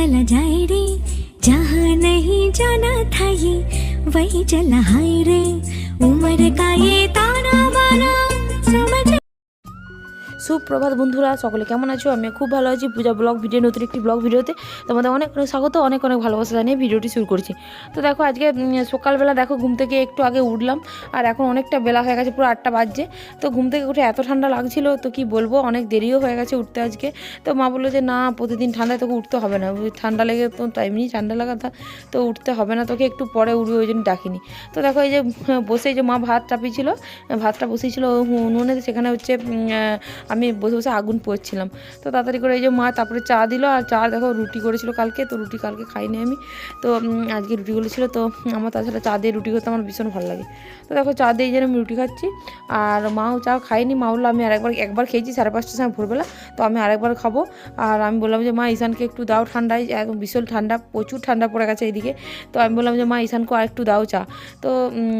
चला जाए रे, जहाँ नहीं जाना था ये, वही चला हाय रे। उम्र का ये ताना बाना समझ সুপ্রভাত বন্ধুরা সকলে কেমন আছো? আমি খুব ভালো আছি। পূজা ব্লগ ভিডিও নতুন একটি ব্লগ ভিডিওতে তোমাদের অনেক অনেক স্বাগত অনেক অনেক ভালোবাসা জানিয়ে ভিডিওটি শুরু করছি। তো দেখো আজকে সকালবেলা দেখো ঘুম থেকে একটু আগে উঠলাম আর এখন অনেকটা বেলা হয়ে গেছে পুরো আটটা বাজছে। তো ঘুম থেকে উঠে এত ঠান্ডা লাগছিল তো কি বলব অনেক দেরিও হয়ে গেছে উঠতে আজকে। তো মা বলল যে না প্রতিদিন ঠান্ডায় তোকে উঠতে হবে না। ঠান্ডা লেগে তো এমনি ঠান্ডা লাগা তো উঠতে হবে না তোকে একটু পরে উঠবে ওই জন্য ডাকিনি। তো দেখো এই যে বসে যে মা ভাত চাপিয়েছিল ভাতটা বসিয়েছিল উনুনে সেখানে হচ্ছে আহ, আমি বসে বসে আগুন পোচ্ছিলাম তো তাড়াতাড়ি করে এই যে মা তারপরে চা দিল, আর চা দেখো রুটি করেছিল কালকে, তো রুটি কালকে খাইনি আমি। তো আজকে রুটিগুলো ছিল তো আমার তাছাড়া চা দিয়ে রুটি করতে আমার ভীষণ ভালো লাগে। তো দেখো চা দিয়ে জন্য আমি রুটি খাচ্ছি, আর মাও চা খাইনি মা বলল, আমি আরেকবার, একবার খেয়েছি সাড়ে পাঁচটার সময় ভোরবেলা, তো আমি আরেকবার খাব। আর আমি বললাম যে, মা, ঈশানকে একটু দাও ঠান্ডায় একদম ভীষণ ঠান্ডা, প্রচুর ঠান্ডা পড়ে গেছে এইদিকে। তো আমি বললাম যে, মা ঈশানকে আর একটু দাও চা। তো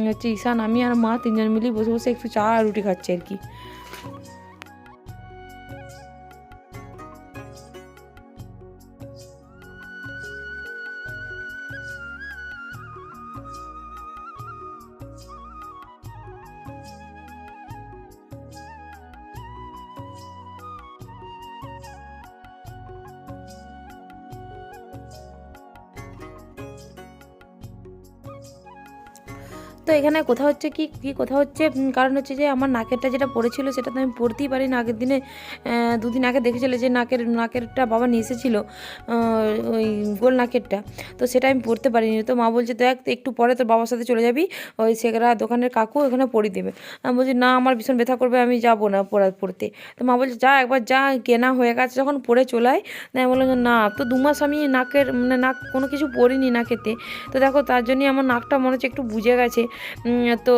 হচ্ছে ঈশান, আমি আর মা তিনজন মিলেই বসে বসে একটু চা আর রুটি খাচ্ছি আর কি। তো এখানে কোথা হচ্ছে কি কি কোথা হচ্ছে কারণ হচ্ছে যে আমার নাকেরটা যেটা পড়েছিল সেটা তো আমি পড়তেই পারি না আগের দিনে দুদিন আগে দেখেছিল যে নাকের, নাকেরটা বাবা নিয়ে এসেছিল ওই গোল নাকেরটা। তো সেটা আমি পড়তে পারিনি। তো মা বলছে, দেখ, একটু পরে তোর বাবার সাথে চলে যাবি, ওই সেগরা দোকানের কাকু ওখানে পড়িয়ে দেবে। আমি বলছি, না, আমার ভীষণ ব্যথা করবে, আমি যাব না পড়া, পড়তে। তো মা বলছে, যা, একবার যা, কেনা হয়ে গেছে, যখন পড়ে চলায় আমি বললাম, না, তো দু মাস আমি নাকের মানে নাক কোনো কিছু পরিনি নাকেতে। তো দেখো, তার জন্যই আমার নাকটা মনে হচ্ছে একটু বুঝে গেছে। তো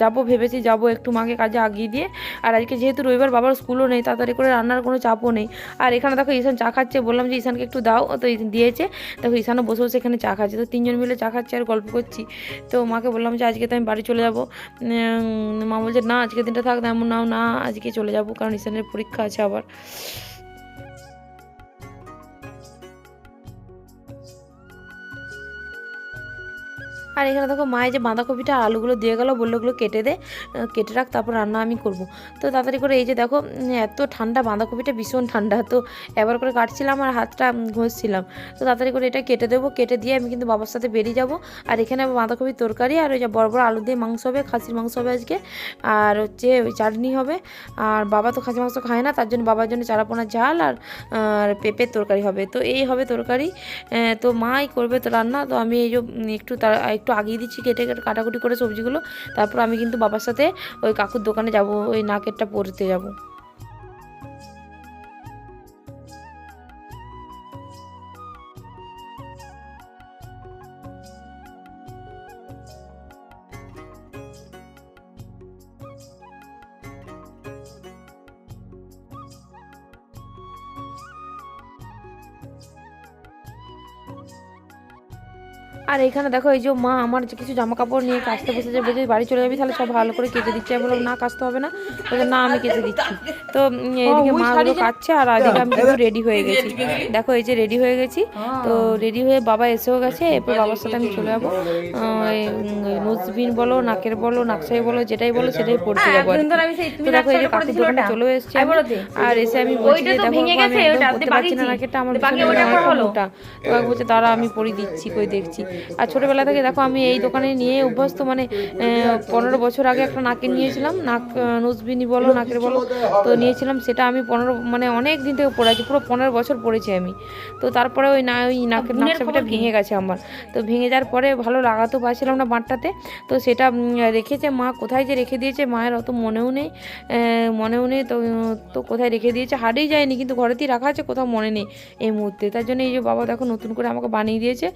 যাব ভেবেছি, যাব একটু মাকে কাজে আগিয়ে দিয়ে। আর আজকে যেহেতু রবিবার, বাবার স্কুলও নেই, তাড়াতাড়ি করে রান্নার কোনো চাপও নেই। আর এখানে দেখো ঈশান চা খাচ্ছে, বললাম যে ঈশানকে একটু দাও তো দিয়েছে। দেখো ঈশানও বসে বসে এখানে চা খাচ্ছে, তো তিনজন মিলে চা খাচ্ছে আর গল্প করছি। তো মাকে বললাম যে আজকে তো আমি বাড়ি চলে যাব। মা বলছে, না আজকে দিনটা থাক এমন নাও, না, আজকে চলে যাব, কারণ ঈশানের পরীক্ষা আছে আবার। আর এখানে দেখো মায়ে যে বাঁধাকপিটা আলুগুলো দিয়ে গেলো বলল ওগুলো কেটে দে কেটে রাখ, তারপর রান্না আমি করব। তো তাড়াতাড়ি করে এই যে দেখো এত ঠান্ডা বাঁধাকপিটা ভীষণ ঠান্ডা। তো এবার করে কাটছিলাম আর হাতটা ঘষছিলাম। তো তাড়াতাড়ি করে এটা কেটে দেবো, কেটে দিয়ে আমি কিন্তু বাবার সাথে বেরিয়ে যাব। আর এখানে বাঁধাকপির তরকারি আর ওই যে বড় বড় আলু দিয়ে মাংস হবে, খাসির মাংস হবে আজকে। আর হচ্ছে ওই চাটনি হবে। আর বাবা তো খাসি মাংস খায় না, তার জন্য বাবার জন্য চারাপোনা ঝাল আর পেঁপের তরকারি হবে। তো এই হবে তরকারি। তো মাই করবে তো রান্না। তো আমি এই যে একটু তার একটু আগিয়ে দিচ্ছি কেটে কেটে কাটাকুটি করে সবজিগুলো। তারপর আমি কিন্তু বাবার সাথে ওই কাকুর দোকানে যাব, ওই নাকেরটা পরতে যাব। আর এখানে দেখো এই যে মা আমার যে কিছু জামা কাপড় নিয়ে কাচতে বসেছে বলছে বাড়ি চলে যাবি তাহলে সব ভালো করে কেটে দিচ্ছে। আমি বললাম না কাচতে হবে না। বলছে না আমি কেচে দিচ্ছি। তো উম, এইদিকে মা গুলো কাচ্ছে আর এদিকে আমি কিন্তু রেডি হয়ে গেছি। দেখো এই যে রেডি হয়ে গেছি। তো রেডি হয়ে বাবা এসেও গেছে এরপর বাবার সাথে আমি চলে যাব। নোজবিন বলো নাকের বলো নাকশাই বলো যেটাই বলো সেটাই পড়তে যাব তো দেখো এই যে কাকুর দোকানে চলেও এসেছি। আর এসে আমি বলছি যে দেখো আমি একদম পড়তে পারছি না নাকেরটা আমার মোটা তো বলছে দাঁড়া আমি পরিয়ে দিচ্ছি কই দেখছি। আর ছোটোবেলা থেকে দেখো আমি এই দোকানে নিয়ে অভ্যস্ত মানে পনেরো বছর আগে একটা নাকের নিয়েছিলাম নাক নসবিনি বলো নাকের বলো তো নিয়েছিলাম সেটা আমি পনেরো মানে অনেক দিন থেকে পড়েছি পুরো পনেরো বছর পড়েছি আমি। তো তারপরে ওই না ওই নাকের নাকসাপিটা ভেঙে গেছে আমার। তো ভেঙে যাওয়ার পরে ভালো লাগাতেও পারছিলাম না বাঁটটাতে তো সেটা রেখেছে মা কোথায় যে রেখে দিয়েছে মায়ের অত মনেও নেই মনেও নেই তো তো কোথায় রেখে দিয়েছে হারিয়ে যায়নি কিন্তু ঘরেতেই রাখা আছে কোথাও মনে নেই এই মুহূর্তে। তার জন্য এই যে বাবা দেখো নতুন করে আমাকে বানিয়ে দিয়েছে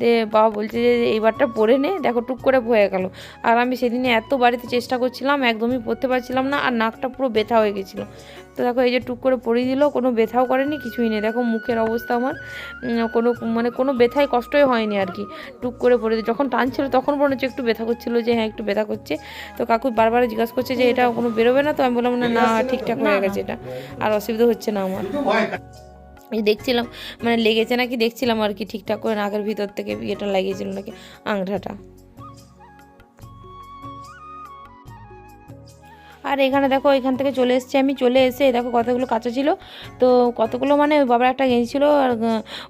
দে বাবা বলছে যে এইবারটা পরে নে, দেখো টুক করে হয়ে গেল। আর আমি সেদিনে এত বাড়িতে চেষ্টা করছিলাম, একদমই পড়তে পারছিলাম না, আর নাকটা পুরো ব্যথা হয়ে গেছিল। তো দেখো এই যে টুক করে পরিয়ে দিল, কোনো ব্যথাও করেনি, কিছুই নেই। দেখো মুখের অবস্থা আমার কোনো মানে কোনো ব্যথাই কষ্টই হয়নি আর কি। টুক করে পরে যখন টানছিল তখন মনে হচ্ছে একটু ব্যথা করছিল যে হ্যাঁ একটু ব্যথা করছে। তো কাকু বারবার জিজ্ঞাসা করছে যে এটা কোনো বেরোবে না তো? আমি বললাম না, ঠিকঠাক হয়ে গেছে এটা। আর অসুবিধা হচ্ছে না আমার। দেখছিলাম মানে লেগেছে নাকি দেখছিলাম আর কি ঠিকঠাক করে নাকের ভিতর থেকে ইয়েটা লাগিয়েছিল নাকি আংটাটা আর এখানে দেখো, এখান থেকে চলে এসেছি আমি। চলে এসে দেখো কতগুলো কাঁচা ছিল। তো কতগুলো মানে বাবার একটা গেঞ্জি ছিল আর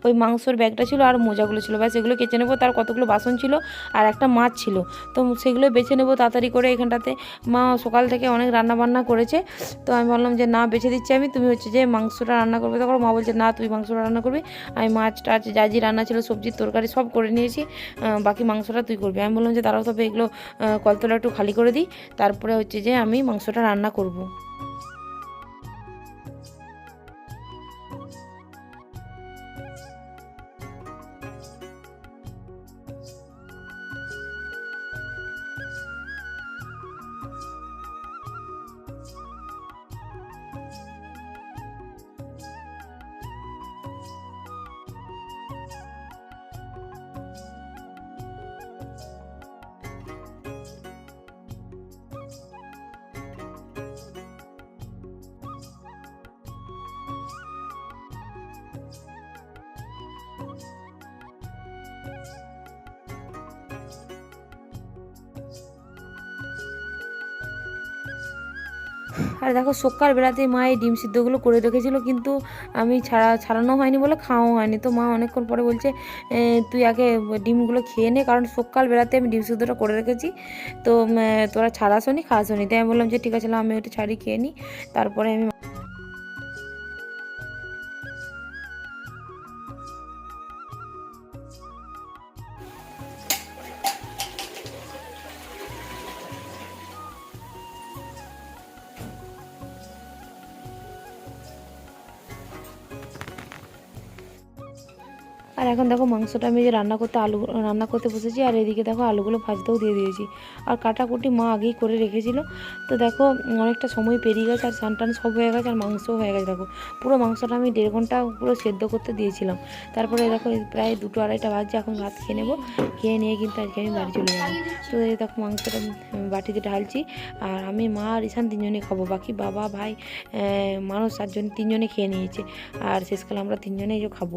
ওই মাংসর ব্যাগটা ছিল আর মোজাগুলো ছিল। ব্যাস, এগুলো কেচে নেব। তার কতগুলো বাসন ছিল আর একটা মাছ ছিল। তো সেগুলো বেছে নেব তাড়াতাড়ি করে এখানটাতে। মা সকাল থেকে অনেক রান্না বান্না করেছে। তো আমি বললাম যে, না, বেছে দিচ্ছি আমি। তুমি হচ্ছে যে মাংসটা রান্না করবে। তখন মা বলছে, না তুই মাংসটা রান্না করবি। আমি মাছ টাছ যা যে রান্না ছিল সবজির তরকারি সব করে নিয়েছি। বাকি মাংসটা তুই করবি। আমি বললাম যে তারাও তবে এগুলো কলতলা একটু খালি করে দিই। তারপরে হচ্ছে যে, আমি মাংসটা রান্না করব। আর দেখো সকাল বেলাতে মা এই ডিম সিদ্ধগুলো করে রেখেছিল, কিন্তু আমি ছাড়া, ছাড়ানো হয়নি বলে খাওয়াও হয়নি। তো মা অনেকক্ষণ পরে বলছে তুই আগে ডিমগুলো খেয়ে নে, কারণ সকাল বেলাতে আমি ডিম সিদ্ধটা করে রেখেছি। তো তোরা ছাড়াসনি খাওয়াসনি তাই আমি বললাম যে, ঠিক আছে আমি ওটা ছাড়ি খেয়ে নিই তারপরে আমি আর এখন দেখো মাংসটা আমি যে রান্না করতে আলু, রান্না করতে বসেছি, আর এদিকে দেখো আলুগুলো ভাজতেও দিয়ে দিয়েছি। আর কাটাকুটি মা আগেই করে রেখেছিল। তো দেখো অনেকটা সময় পেরিয়ে গেছে, আর সান টান সব হয়ে গেছে, আর মাংসও হয়ে গেছে। দেখো পুরো মাংসটা আমি দেড় ঘণ্টা পুরো সেদ্ধ করতে দিয়েছিলাম। তারপরে দেখো প্রায় দুটো আড়াইটা বাজছে, এখন ভাত খেয়ে নেব। খেয়ে নিয়ে কিন্তু আজকে আমি বাড়ি চলে যাব। তো দেখো মাংসটা বাটিতে ঢালছি, আর আমি মা আর ঈশান তিনজনে খাব। বাকি বাবা, ভাই মানুষ, চারজন তিনজনে খেয়ে নিয়েছে। আর শেষকালে আমরা তিনজনেই যে খাব।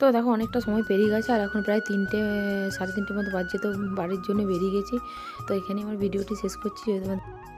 তো দেখো অনেকটা সময় পেরিয়ে গেছে আর এখন প্রায় তিনটে, সাড়ে তিনটের মতো বাজছে, তো বাড়ির জন্য বেরিয়ে গেছি। তো এখানে আমার ভিডিওটি শেষ করছি। যদি তোমাদের